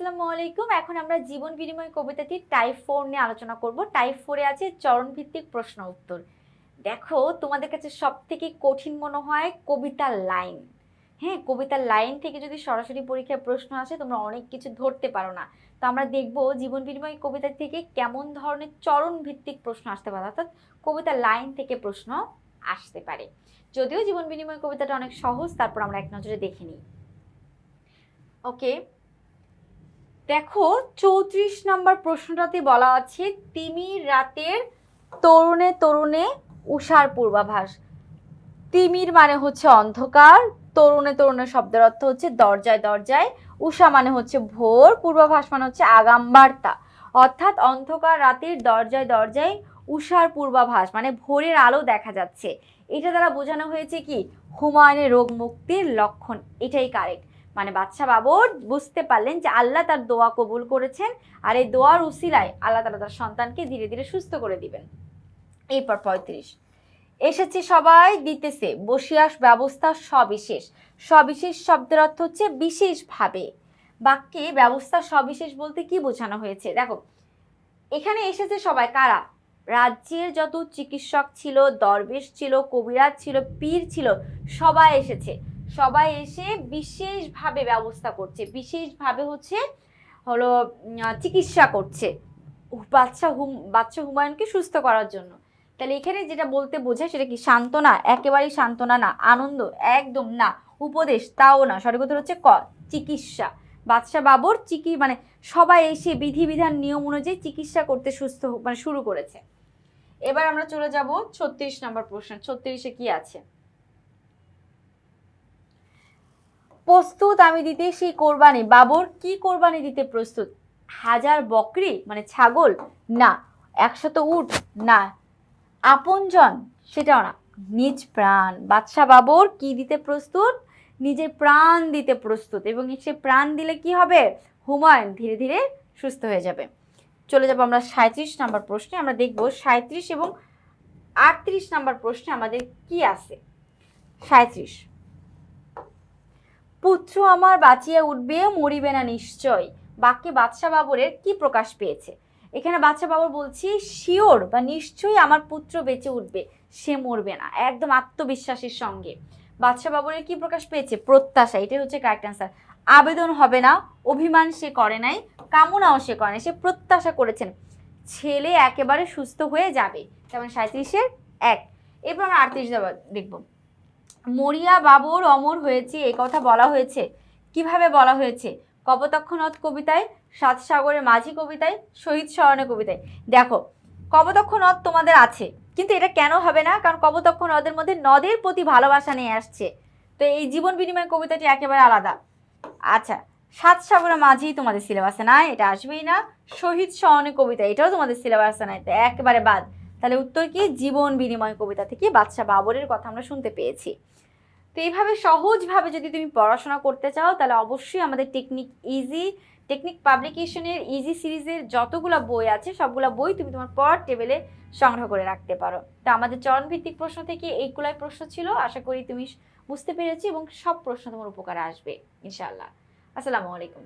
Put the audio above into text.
আসসালামু আলাইকুম। এখন আমরা জীবন বিনিময় কবিতাটি টাইপ ফোর নিয়ে আলোচনা করব। টাইপ ফোরে আছে চরণ ভিত্তিক প্রশ্ন উত্তর। দেখো, তোমাদের কাছে সব থেকে কঠিন মনে হয় কবিতার লাইন হ্যাঁ কবিতার লাইন থেকে যদি সরাসরি পরীক্ষায় প্রশ্ন আসে, তোমরা অনেক কিছু ধরতে পারো না। তো আমরা দেখব জীবন বিনিময় কবিতা থেকে কেমন ধরনের চরণ ভিত্তিক প্রশ্ন আসতে পারে, অর্থাৎ কবিতার লাইন থেকে প্রশ্ন আসতে পারে। যদিও জীবন বিনিময় কবিতাটা অনেক সহজ, তারপর আমরা এক নজরে দেখে নিই। ওকে দেখো, চৌত্রিশ নম্বর প্রশ্নটাতে বলা আছে তিমির রাতের তরুণে তরুণে উষার পূর্বাভাস। তিমির মানে হচ্ছে অন্ধকার, তরুণে তরুণে শব্দের অর্থ হচ্ছে দরজায় দরজায়, উষা মানে হচ্ছে ভোর, পূর্বাভাস মানে হচ্ছে আগাম বার্তা। অর্থাৎ অন্ধকার রাতের দরজায় দরজায় উষার পূর্বাভাস মানে ভোরের আলো দেখা যাচ্ছে। এটা দ্বারা বোঝানো হয়েছে কি? হুমায়ুনের রোগ মুক্তির লক্ষণ, এটাই কারেক্ট মানে বাচ্চা বাবর বুঝতে পারলেন যে আল্লাহ তার দোয়া কবুল করেছেন আর এই দোয়ার উসিলায় আল্লাহ তালা তার সন্তানকে ধীরে ধীরে সুস্থ করে দিবেন। এরপর পঁয়ত্রিশ। এসেছে সবাই দিতেছে বসিয়াস ব্যবস্থা সবিশেষ। সবিশেষ শব্দের অর্থ হচ্ছে বিশেষভাবে। বাক্যে ব্যবস্থা সবিশেষ বলতে কি বোঝানো হয়েছে? দেখো, এখানে এসেছে সবাই কারা? রাজ্যের যত চিকিৎসক ছিল, দরবেশ ছিল, কবিরাজ ছিল, পীর ছিল, সবাই এসেছে। সবাই এসে বিশেষভাবে ব্যবস্থা করছে। বিশেষভাবে হচ্ছে, হলো চিকিৎসা করছে। বাচ্চা হুম, বাচ্চা হুমায়ুনকে সুস্থ করার জন্য। তাহলে এখানে যেটা বলতে বোঝায় সেটা কি, সান্ত্বনা? একেবারেই সান্ত্বনা না, আনন্দ? একদম না, উপদেশ তাও না। সঠিক হচ্ছে ক, চিকিৎসা। বাদশা বাবর চিকি মানে সবাই এসে বিধিবিধান, নিয়ম অনুযায়ী চিকিৎসা করতে সুস্থ মানে শুরু করেছে। এবার আমরা চলে যাব ছত্রিশ নম্বর প্রশ্ন। ছত্রিশে কি আছে? প্রস্তুত আমি দিতে সেই কোরবানি। বাবর কি কোরবানি দিতে প্রস্তুত? হাজার বকরি? মানে ছাগল? না। একশত উট? না। আপনজন? সেটাও না। নিজ প্রাণ। বাদশা বাবর কি দিতে প্রস্তুত? নিজের প্রাণ দিতে প্রস্তুত। এবং সে প্রাণ দিলে কি হবে? হুমায়ুন ধীরে ধীরে সুস্থ হয়ে যাবে। চলে যাব আমরা সাঁত্রিশ নাম্বার প্রশ্নে। আমরা দেখব সাঁত্রিশ এবং আটত্রিশ নাম্বার প্রশ্নে আমাদের কি আছে? সাঁত্রিশ পুত্র আমার বাঁচিয়া উঠবে মরিবে না নিশ্চয়। বাক্যে বাদশা বাবরের কি প্রকাশ পেয়েছে? এখানে বাচ্চা বাবর বলছি, শিওর বা নিশ্চয়ই আমার পুত্র বেঁচে উঠবে, সে মরবে না, একদম আত্মবিশ্বাসের সঙ্গে। বাদশা বাবরের কি প্রকাশ পেয়েছে? প্রত্যাশা, এটাই হচ্ছে কারেক্ট অ্যান্সার আবেদন হবে না, অভিমান সে করে নাই, কামনাও সে করে নাই, সে প্রত্যাশা করেছেন। ছেলে একেবারে সুস্থ হয়ে যাবে যেমন সাঁত্রিশের এক। এরপর আমরা আটত্রিশ দেখব। মরিয়া বাবর অমর হয়েছে এই কথা বলা হয়েছে। কীভাবে বলা হয়েছে? কপোতাক্ষনদ কবিতায় সাত সাগরের মাঝি কবিতায়, শহীদ স্মরণে কবিতায়। দেখো কপোতাক্ষ নদ তোমাদের আছে, কিন্তু এটা কেন হবে না? কারণ কপোতাক্ষ নদের মধ্যে নদের প্রতি ভালোবাসা নিয়ে আসছে। তো এই জীবন বিনিময় কবিতাটি একেবারে আলাদা। আচ্ছা সাত সাগরের মাঝি তোমাদের সিলেবাসে নাই, এটা আসবেই না। শহীদ স্মরণে কবিতা, এটাও তোমাদের সিলেবাসে তো একেবারে বাদ। তাহলে উত্তর কি? জীবন বিনিময় কবিতা থেকে বাদশা বাবরের কথা আমরা শুনতে পেয়েছি। তো এইভাবে সহজভাবে যদি তুমি পড়াশোনা করতে চাও, তাহলে অবশ্যই আমাদের টেকনিক ইজি, টেকনিক পাবলিকেশনের ইজি সিরিজের যতগুলো বই আছে, সবগুলো বই তুমি তোমার পর টেবিলে সংগ্রহ করে রাখতে পারো। তো আমাদের চরণভিত্তিক প্রশ্ন থেকে এইগুলাই প্রশ্ন ছিল। আশা করি তুমি বুঝতে পেরেছি এবং সব প্রশ্ন তোমার উপকারে আসবে, ইনশাআল্লাহ। আসসালামু আলাইকুম।